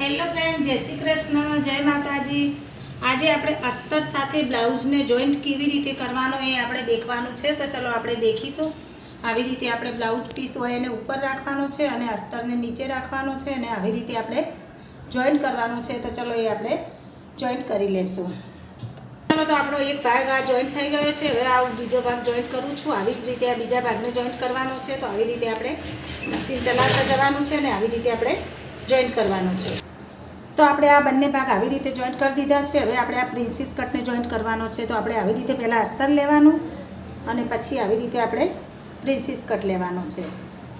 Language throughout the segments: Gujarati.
હેલો ફ્રેન્ડ જય શ્રી કૃષ્ણ, જય માતાજી. આજે આપણે અસ્તર સાથે બ્લાઉઝને જોઈન્ટ કેવી રીતે કરવાનો એ આપણે દેખવાનું છે. તો ચલો આપણે દેખીશું. આવી રીતે આપણે બ્લાઉઝ પીસ હોય એને ઉપર રાખવાનો છે અને અસ્તરને નીચે રાખવાનો છે અને આવી રીતે આપણે જોઈન્ટ કરવાનો છે. તો ચલો એ આપણે જોઈન્ટ કરી લેશું. ચાલો તો આપણો એક ભાગ આ જોઈન્ટ થઈ ગયો છે. હવે આ બીજો ભાગ જોઈન્ટ કરું છું. આવી જ રીતે આ બીજા ભાગને જોઈન્ટ કરવાનો છે. તો આવી રીતે આપણે મશીન ચલાવતા જવાનું છે અને આવી રીતે આપણે જોઈન્ટ કરવાનો છે. તો આપણે આ બંને ભાગ આવી રીતે જોઈન્ટ કરી દીધા છે. હવે આપણે આ પ્રિન્સિસ કટને જોઈન્ટ કરવાનો છે. તો આપણે આવી રીતે પહેલાં અસ્તર લેવાનું અને પછી આવી રીતે આપણે પ્રિન્સિસ કટ લેવાનો છે.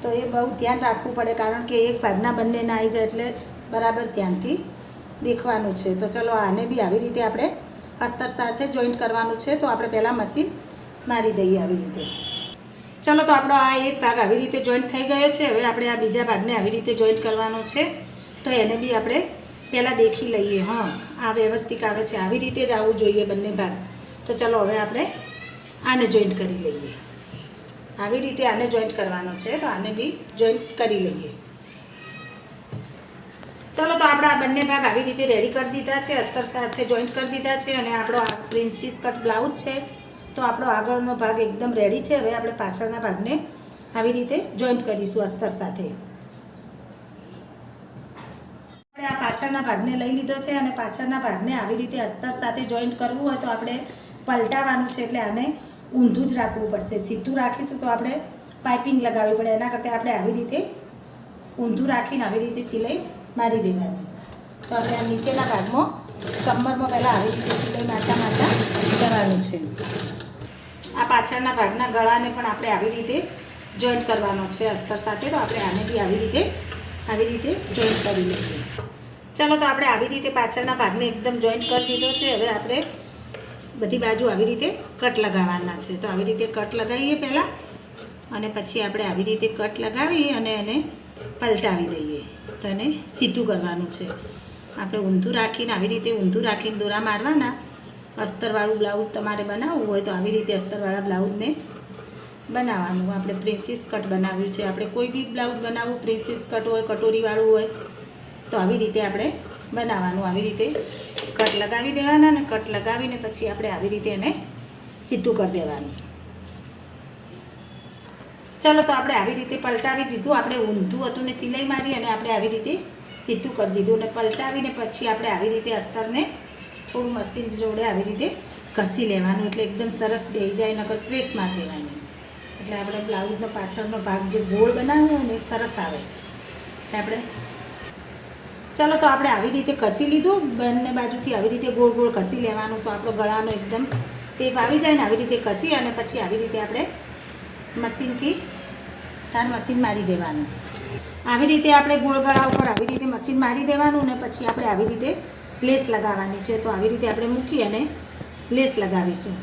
તો એ બહુ ધ્યાન રાખવું પડે કારણ કે એક ભાગના બંને ના આવી જાય એટલે બરાબર ધ્યાનથી દેખવાનું છે. તો ચલો આને બી આવી રીતે આપણે અસ્તર સાથે જોઈન્ટ કરવાનું છે. તો આપણે પહેલાં મશીન મારી દઈએ આવી રીતે. ચલો તો આપણો આ એક ભાગ આવી રીતે જોઈન્ટ થઈ ગયો છે. હવે આપણે આ બીજા ભાગને આવી રીતે જોઈન્ટ કરવાનો છે. તો એને બી આપણે પહેલાં દેખી લઈએ, હા. આ વ્યવસ્થિત આવે છે. આવી રીતે જ આવવું જોઈએ બંને ભાગ. તો ચાલો, હવે આપણે આને જોઈન્ટ કરી લઈએ. આવી રીતે આને જોઈન્ટ કરવાનો છે, તો આને બી જોઈન્ટ કરી લઈએ. ચલો, તો આપણે આ બંને ભાગ આવી રીતે રેડી કરી દીધા છે, અસ્તર સાથે જોઈન્ટ કરી દીધા છે અને આપણો પ્રિન્સીસ કટ બ્લાઉઝ છે, તો આપણો આગળનો ભાગ એકદમ રેડી છે. હવે આપણે પાછળના ભાગને આવી રીતે જોઈન્ટ કરીશું અસ્તર સાથે આપણે આ પાછળના ભાગને લઈ લીધો છે અને પાછળના ભાગને આવી રીતે અસ્તર સાથે જોઈન્ટ કરવું હોય તો આપણે પલટાવવાનું છે એટલે આને ઊંધું જ રાખવું પડશે. સીધું રાખીશું તો આપણે પાઇપિંગ લગાવવી પડે. એના કરતાં આપણે આવી રીતે ઊંધું રાખીને આવી રીતે સિલાઈ મારી દેવાની. તો આપણે આ નીચેના ભાગમાં કમરમાં પહેલાં આવી રીતે સિલાઈ મારતા મારતા કરવાનું છે. આ પાછળના ભાગના ગળાને પણ આપણે આવી રીતે જોઈન્ટ કરવાનો છે અસ્તર સાથે. તો આપણે આને બી આવી રીતે આવી રીતે જોઈન્ટ કરી લઈએ. ચાલો તો આપણે આવી રીતે પાછળના ભાગને એકદમ જોઈન્ટ કરી દીધો છે. હવે આપણે બધી બાજુ આવી રીતે કટ લગાવવાના છે. તો આવી રીતે કટ લગાવીએ પહેલાં અને પછી આપણે આવી રીતે કટ લગાવી અને એને પલટાવી દઈએ. તો એને સીધું કરવાનું છે. આપણે ઊંધું રાખીને આવી રીતે ઊંધું રાખીને દોરા મારવાના. અસ્તરવાળું બ્લાઉઝ તમારે બનાવવું હોય તો આવી રીતે અસ્તરવાળા બ્લાઉઝને બનાવવાનું. આપણે પ્રિન્સીસ કટ બનાવ્યું છે. આપણે કોઈ બી બ્લાઉઝ બનાવવું પ્રિન્સીસ કટ હોય, કટોરીવાળું હોય તો આવી રીતે આપણે બનાવવાનું, આવી રીતે કટ લગાવી દેવાના ને કટ લગાવીને પછી આપણે આવી રીતે એને સીધું કરી દેવાનું. ચાલો તો આપણે આવી રીતે પલટાવી દીધું. આપણે ઊંધું હતું ને સિલાઈ મારી અને આપણે આવી રીતે સીધું કરી દીધું અને પલટાવીને પછી આપણે આવી રીતે અસ્તરને થોડું મશીન જોડે આવી રીતે ઘસી લેવાનું. એટલે એકદમ સરસ દઈ જાય, નકર પ્રેસ મારી દેવાની. એટલે આપણે બ્લાઉઝનો પાછળનો ભાગ જે ગોળ બનાવ્યો ને સરસ આવે. એટલે આપણે ચાલો તો આપણે આવી રીતે કસી લીધું. બંને બાજુથી આવી રીતે ગોળ ગોળ કસી લેવાનું તો આપણો ગળાનો એકદમ સેફ આવી જાય ને આવી રીતે કસી અને પછી આવી રીતે આપણે મશીનથી તાર મશીન મારી દેવાનું. આવી રીતે આપણે ગોળ ગળા ઉપર આવી રીતે મશીન મારી દેવાનું ને પછી આપણે આવી રીતે લેસ લગાવવાની છે. તો આવી રીતે આપણે મૂકી અને લેસ લગાવીશું.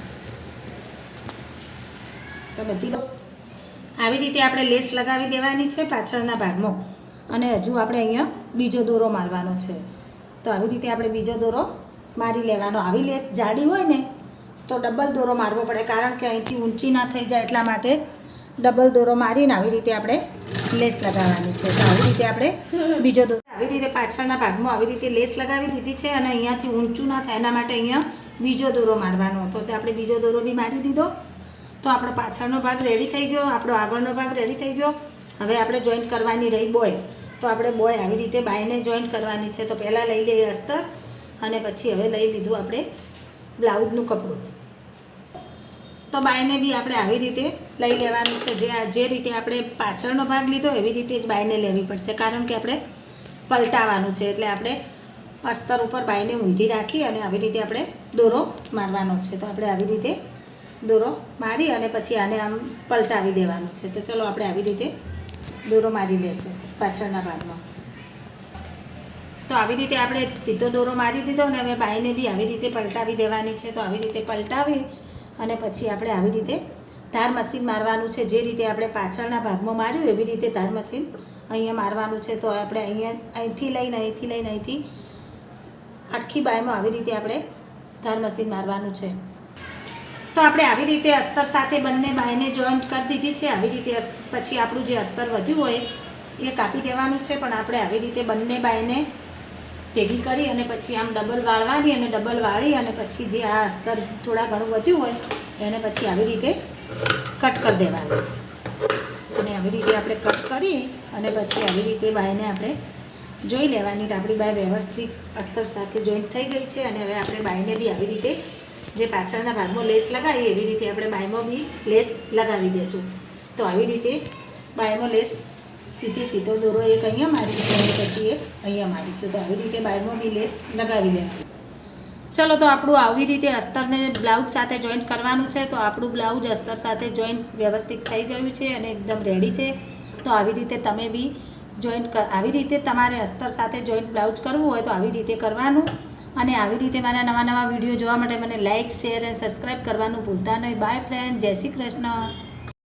તો બધી આવી રીતે આપણે લેસ લગાવી દેવાની છે પાછળના ભાગમાં. અને હજુ આપણે અહીંયા બીજો દોરો મારવાનો છે. તો આવી રીતે આપણે બીજો દોરો મારી લેવાનો. આવી લેસ જાડી હોય ને, તો ડબલ દોરો મારવો પડે. કારણ કે અહીંથી ઊંચી ના થઈ જાય એટલા માટે ડબલ દોરો મારીને આવી રીતે આપણે લેસ લગાવવાની છે. તો આવી રીતે આપણે બીજો દોરો આવી રીતે પાછળના ભાગમાં આવી રીતે લેસ લગાવી દીધી છે અને અહીંયાથી ઊંચું ના થાય. એના માટે અહીંયા બીજો દોરો મારવાનો હતો. તો આપણે બીજો દોરો બી મારી દીધો. તો આપણો પાછળનો ભાગ રેડી થઈ ગયો. આપણો આગળનો ભાગ રેડી થઈ ગયો. હવે આપણે જોઈન્ટ કરવાની રહી બોય. તો આપણે બોય આવી રીતે બાયને જોઈન્ટ કરવાની છે. તો પહેલાં લઈ લઈએ અસ્તર અને પછી હવે લઈ લીધું આપણે બ્લાઉઝનું કપડું. તો બાયને બી આપણે આવી રીતે લઈ લેવાનું છે. જે જે રીતે આપણે પાછળનો ભાગ લીધો એવી રીતે જ બાયને લેવી પડશે. કારણ કે આપણે પલટાવાનું છે. એટલે આપણે અસ્તર ઉપર બાયને ઊંધી રાખી અને આવી રીતે આપણે દોરો મારવાનો છે. તો આપણે આવી રીતે દોરો મારી અને પછી આને આમ પલટાવી દેવાનું છે. તો ચલો આપણે આવી રીતે દોરો મારી લેશું પાછળના ભાગમાં. તો આવી રીતે આપણે સીધો દોરો મારી દીધો ને હવે બાઈને બી આવી રીતે પલટાવી દેવાની છે. તો આવી રીતે પલટાવી અને પછી આપણે આવી રીતે ધાર મશીન મારવાનું છે. જે રીતે આપણે પાછળના ભાગમાં માર્યું એવી રીતે ધાર મશીન અહીંયા મારવાનું છે. તો આપણે અહીંયા અહીંથી લઈને અહીંથી લઈને અહીંથી આખી બાયમાં આવી રીતે આપણે ધાર મશીન મારવાનું છે. તો આપણે આવી રીતે અસ્તર સાથે બંને બાયને જોઈન્ટ કરી દીધી છે. આવી રીતે પછી આપણું જે અસ્તર વધ્યું હોય, એ કાપી દેવાનું છે. પણ આપણે આવી રીતે બંને બાયને ભેગી કરી અને પછી આમ ડબલ વાળવાની અને ડબલ વાળી અને પછી જે આ અસ્તર થોડા ઘણું વધ્યું હોય એને પછી આવી રીતે કટ કરી દેવાનું. અને આવી રીતે આપણે કટ કરી અને પછી આવી રીતે બાયને આપણે જોઈ લેવાની. તો આપણી બાય વ્યવસ્થિત અસ્તર સાથે જોઈન્ટ થઈ ગઈ છે અને હવે આપણે બાયને બી આવી રીતે જે પાછળના ભાગમાં લેસ લગાવી એવી રીતે આપણે બાયમાં બી લેસ લગાવી દઈશું તો આવી રીતે બાયમાં લેસ સીધી સીધો દોરો, એક અહીંયા મારીશું અને પછી એક અહીંયા મારીશું. તો આવી રીતે બાયમાં બી લેસ લગાવી લેવાનું. ચલો, તો આપણું આવી રીતે અસ્તરને બ્લાઉઝ સાથે જોઈન્ટ કરવાનું છે. તો આપણું બ્લાઉઝ અસ્તર સાથે જોઈન્ટ વ્યવસ્થિત થઈ ગયું છે અને એકદમ રેડી છે. તો આવી રીતે તમે બી જોઈન્ટ આવી રીતે તમારે અસ્તર સાથે જોઈન્ટ બ્લાઉઝ કરવું હોય તો આવી રીતે કરવાનું. અને આવી રીતે મારા નવા નવા વીડિયો જોવા માટે મને લાઇક શેર અને સબસ્ક્રાઈબ કરવાનું ભૂલતા નહીં. બાય ફ્રેન્ડ જય શ્રી કૃષ્ણ.